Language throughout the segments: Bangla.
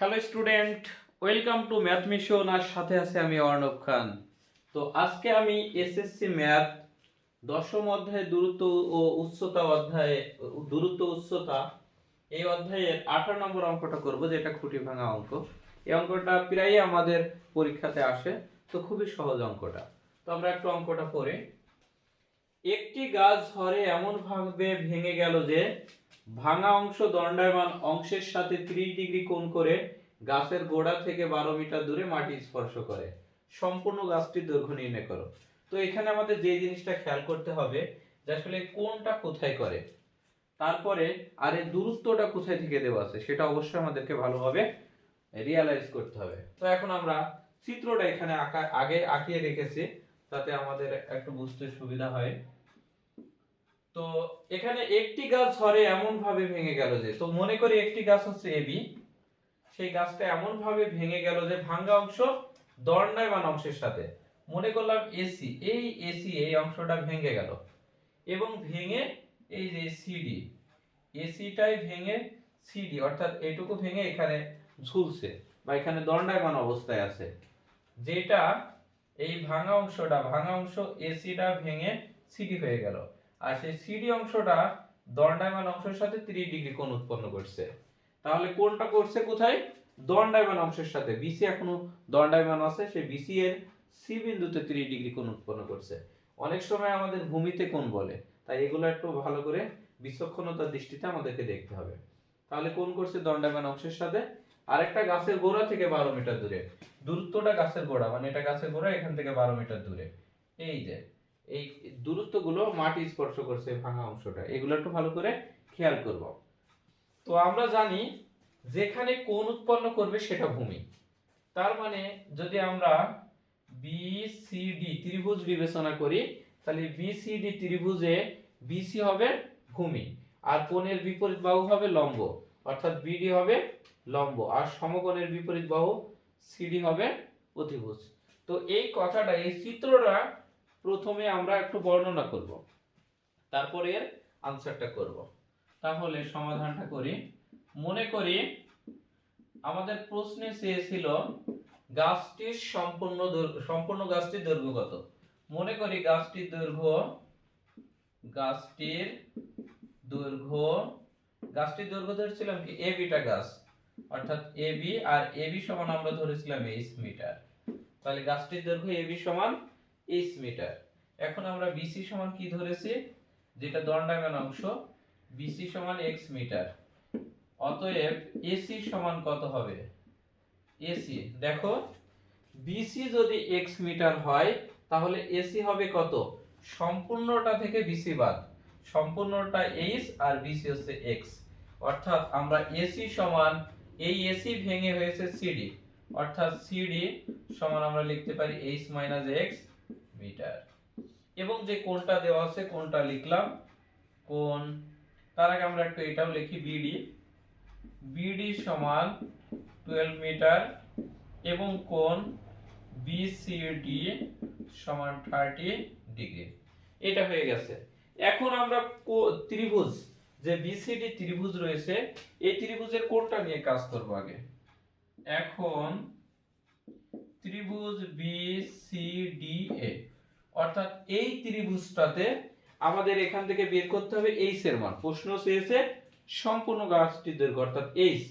Hello student welcome to math mission আর সাথে আছে আমি অর্ণব খান। তো আজকে আমি এসএসসি ম্যাথ দশম অধ্যায়ে দূরত্ব ও উচ্চতা অধ্যায়ে দূরত্ব উচ্চতা, এই অধ্যায়ের আঠারো নম্বর অঙ্কটা করব, যেটা খুঁটি ভাঙা অঙ্ক। এই অঙ্কটা প্রায় আমাদের পরীক্ষাতে আসে, তো খুবই সহজ অঙ্কটা। তো আমরা একটু অঙ্কটা পড়ে। একটি গাছ ঝড়ে এমন ভাবে ভেঙে গেল যে ভাঙা অংশ দণ্ডায়মান অংশের সাথে ত্রিশ ডিগ্রি কোণ করে গাছের গোড়া থেকে বারো মিটার দূরে মাটি স্পর্শ করে। সম্পূর্ণ গাছটির দৈর্ঘ্য নির্ণয় করো। তো এখানে আমাদের যে জিনিসটা খেয়াল করতে হবে যে আসলে কোনটা কোথায় করে। তারপরে আর এর দূরত্বটা কোথায় থেকে দেওয়া আছে সেটা অবশ্যই আমাদেরকে ভালোভাবে রিয়ালাইজ করতে হবে। তো এখন আমরা চিত্রটা এখানে আঁকা আগে আঁকিয়ে রেখেছি, তাতে আমাদের একটু বুঝতে সুবিধা হয়। তো এখানে একটি গাছ ঝড়ে এমন ভাবে ভেঙে গেল যে, তো মনে করি একটি গাছ হচ্ছে এবি সেই গাছটা এমন ভাবে ভেঙে গেল যে, ভাঙ্গা অংশ দণ্ডায়মান অংশের সাথে। মনে করলাম এসি এই এসি এই অংশটা ভেঙে গেল। এবং ভেঙে এই যে সিডি এসিটাই ভেঙে সিডি অর্থাৎ এটুকু ভেঙে এখানে ঝুলছে বা এখানে দণ্ডায়মান অবস্থায় আছে। যেটা এই ভাঙা অংশটা, ভাঙা অংশ এসিটা ভেঙে সিডি হয়ে গেল। আর সেই সিডি অংশটা দণ্ডায়মান অংশের সাথে 30 ডিগ্রি কোণ উৎপন্ন করছে। তাহলে কোনটা করছে কোথায়? দণ্ডায়মান অংশের সাথে। বিসি এখনও দণ্ডায়মান আছে, সেই বিসি এর সি বিন্দুতে 30 ডিগ্রি কোণ উৎপন্ন করছে। অনেক সময় আমাদের ভূমিতে কোণ বলে, তাই এগুলো একটু ভালো করে বিচক্ষণতার দৃষ্টিতে আমাদেরকে দেখতে হবে। তাহলে কোন করছে দণ্ডায়মান অংশের সাথে। আরেকটা গাছের গোড়া থেকে বারো মিটার দূরে। দূরত্বটা গাছের গোড়া মানে এটা গাছের গোড়া, এখান থেকে বারো মিটার দূরে। এই যে এই দূরত্বগুলো মাটি স্পর্শ করছে ভাঙা অংশটা, এগুলো একটু ভালো করে খেয়াল করব। তো আমরা জানি যেখানে কোণ উৎপন্ন করবে সেটা ভূমি। তার মানে যদি আমরা বি সি ডি ত্রিভুজ বিবেচনা করি, তাহলে বি সি ডি ত্রিভুজে বিসি হবে ভূমি, আর কোণের বিপরীত বাহু হবে লম্ব, অর্থাৎ বিডি হবে লম্ব, আর সমকোণের বিপরীত বাহু সিডি হবে অতিভুজ তো এই কথাটা, এই চিত্রটা প্রথমে আমরা একটু বর্ণনা করব। তারপরে এর আনসারটা করব। তাহলে সমাধানটা করি। মনে করি আমাদের প্রশ্নে চেয়েছিল গাছটির সম্পূর্ণ সম্পূর্ণ গাছটির দৈর্ঘ্য কত? মনে করি গাছটির দৈর্ঘ্য গাছটির দৈর্ঘ্য গাছটির দৈর্ঘ্য ধরেছিলাম কি? এ বিটা গাছ। অর্থাৎ A B R A B সমান আমরা ধরেছিলাম এইচ মিটার তাহলে গাছটির দৈর্ঘ্য এ বি সমান এইচ মিটার এখন আমরা বিসি সমান কি ধরেছি? যেটা দণ্ডায়মান অংশ বিসি সমান এক্স মিটার অতএব এসি সমান কত হবে? এসি দেখো বিসি যদি এক্স মিটার হয়, তাহলে এসি হবে কত? সম্পূর্ণটা থেকে বিসি বাদ। সম্পূর্ণটা এইচ আর বিসি হচ্ছে এক্স অর্থাৎ আমরা এসি সমান, এই এসি ভেঙে হয়েছে সিডি অর্থাৎ সিডি সমান আমরা লিখতে পারি এইচ মাইনাস এক্স মিটার এবং যে কোণটা দেওয়া আছে, কোণটা লিখলাম। কোণ, তার আগে আমরা একটু এটাও লিখি বিডি বিডি সমান টুয়েলভ মিটার এবং কোণ বিসিডি সমান থার্টি ডিগ্রি এটা হয়ে গেছে। এখন আমরা ত্রিভুজ, যে বিসিডি ত্রিভুজ রয়েছে, এই ত্রিভুজের কোনটা নিয়ে কাজ করব আগে। এখন ত্রিভুজ বিসিডিএ অর্থাৎ এই ত্রিভুজটাতে আমাদের এখান থেকে বের করতে হবে এইচ এর মান। প্রশ্ন চেয়েছে সম্পূর্ণ গাছটির দৈর্ঘ্য, অর্থাৎ এইচ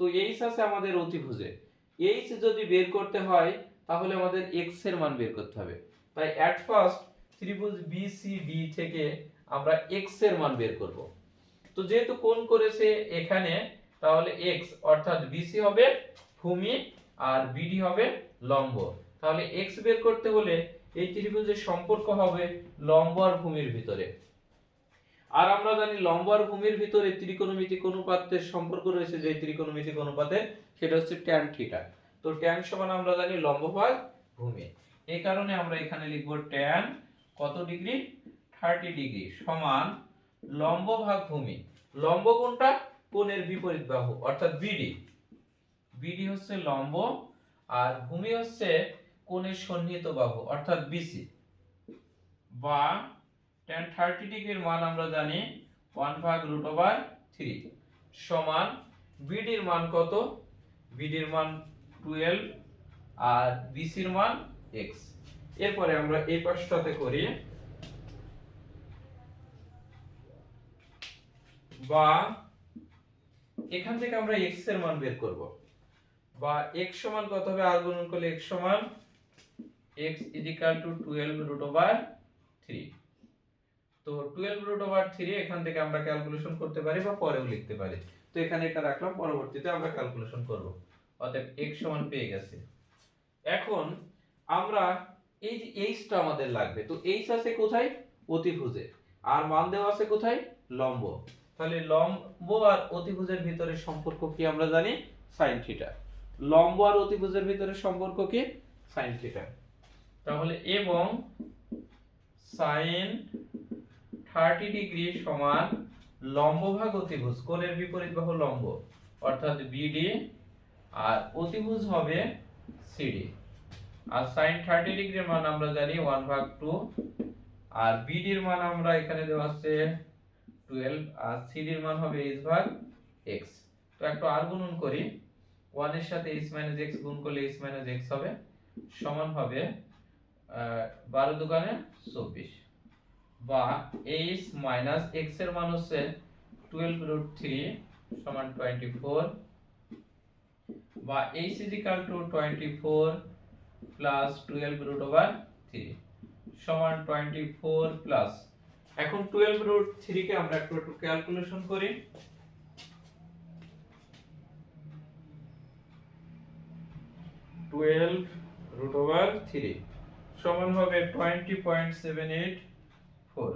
তো এইচ আছে আমাদের অতিভুজে। এইচ যদি বের করতে হয়, তাহলে আমাদের এক্সের মান বের করতে হবে। তাই অ্যাট ফার্স্ট ত্রিভুজ বিসিডি থেকে আমরা এক্সের মান বের করব। তো যেহেতু কোণ করেছে এখানে, তাহলে এক্স অর্থাৎ বিসি হবে ভূমি আর বিডি হবে লম্ব। তাহলে এক্স বের করতে হলে এই ত্রিভুজের সম্পর্ক হবে লম্ব আর ভূমির ভিতরে। আর আমরা জানি লম্ব আর ভূমির ভিতরে ত্রিকোণমিতিক অনুপাতের সম্পর্ক রয়েছে যে ত্রিকোণমিতিক অনুপাতে সেটা হচ্ছে ট্যান থিটা তো ট্যান সমান আমরা জানি লম্ব ভাগ ভূমি। এই কারণে আমরা এখানে লিখব ট্যান কত ডিগ্রি? থার্টি ডিগ্রি সমান লম্ব ভাগ ভূমি। লম্ব কোনটা? কোণের বিপরীত বাহু, অর্থাৎ বিডি বিডি হচ্ছে লম্ব আর ভূমি হচ্ছে কোণের সন্নিহিত বাহু, অর্থাৎ বিসি বা tan থার্টি ডিগ্রির মান আমরা জানি ওয়ান ভাগ রুট ওভার থ্রি সমান বিডির মান কত? বিডির মান টুয়েলভ আর বিসির মান এক্স এরপরে আমরা এই পাশটাতে করি বা এখান থেকে আমরা এক্সের মান বের করব। বা এক্স সমান কত হবে? আর গুণন করলে এক্স সমান x is equal to 12 root over 3 তো 12 root over 3 এখান থেকে আমরা ক্যালকুলেশন করতে পারি বা পরেও লিখতে পারি। তো এখানে এটা রাখলাম, পরবর্তীতে আমরা ক্যালকুলেশন করব। অতএব x সমান পেয়ে গেছে। এখন আমরা এই যে এইচটা আমাদের লাগবে, তো এইচ আছে কোথায়? অতিভুজে। আর মান দেওয়া আছে কোথায়? লম্ব। তাহলে লম্ব আর অতিভুজের ভিতরে সম্পর্ক কি আমরা জানি? সাইন থিটা লম্ব আর অতিভুজের ভিতরে সম্পর্ক কি? সাইন থিটা তাহলে এবং সাইন থার্টি ডিগ্রি সমান লম্ব ভাগ অতিভুজ কোণের বিপরীত বাহু লম্ব অর্থাৎ বিডি আর অতিভুজ হবে সিডি আর সাইন থার্টি ডিগ্রির মান আমরা জানি ওয়ান ভাগ টু আর বিডির মান আমরা এখানে দেওয়া আছে টুয়েলভ আর সিডির মান হবে এইচ ভাগ এক্স তো একটু আর গুণন করি। ওয়ানের সাথে মাইনাস এক্স গুণ করলে মাইনাস এক্স হবে সমান হবে আহ, বারো দোকানে চব্বিশ। বা এইচ মাইনাস এক্সের মান হচ্ছে টুয়েলভ রুট থ্রি সমান টোয়েন্টি ফোর বা H is equal to twenty four plus twelve root over three সমান টোয়েন্টি ফোর প্লাস এখন টুয়েলভ রুট থ্রিকে আমরা একটু একটু ক্যালকুলেশন করি। টুয়েলভ রুট ওভার থ্রি সমান হবে twenty point seven eight four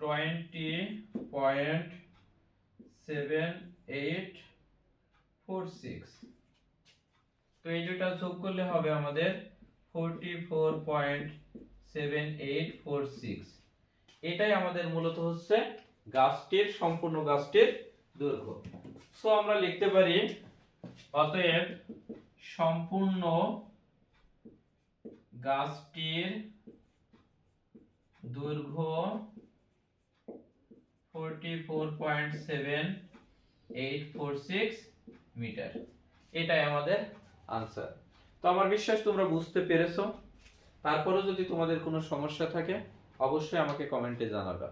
twenty point seven eight four six তো এই দুটা যোগ করলে হবে আমাদের forty four point seven eight four six এটাই আমাদের মূলত হচ্ছে গাছটির, সম্পূর্ণ গাছটির দৈর্ঘ্য। সো আমরা লিখতে পারি অতএব সম্পূর্ণ গাছটির দৈর্ঘ্য forty four point seven eight four six metre এটাই আমাদের আনসার তো আমার বিশ্বাস তোমরা বুঝতে পেরেছ। তারপরেও যদি তোমাদের কোনো সমস্যা থাকে, অবশ্যই আমাকে কমেন্টে জানাবে।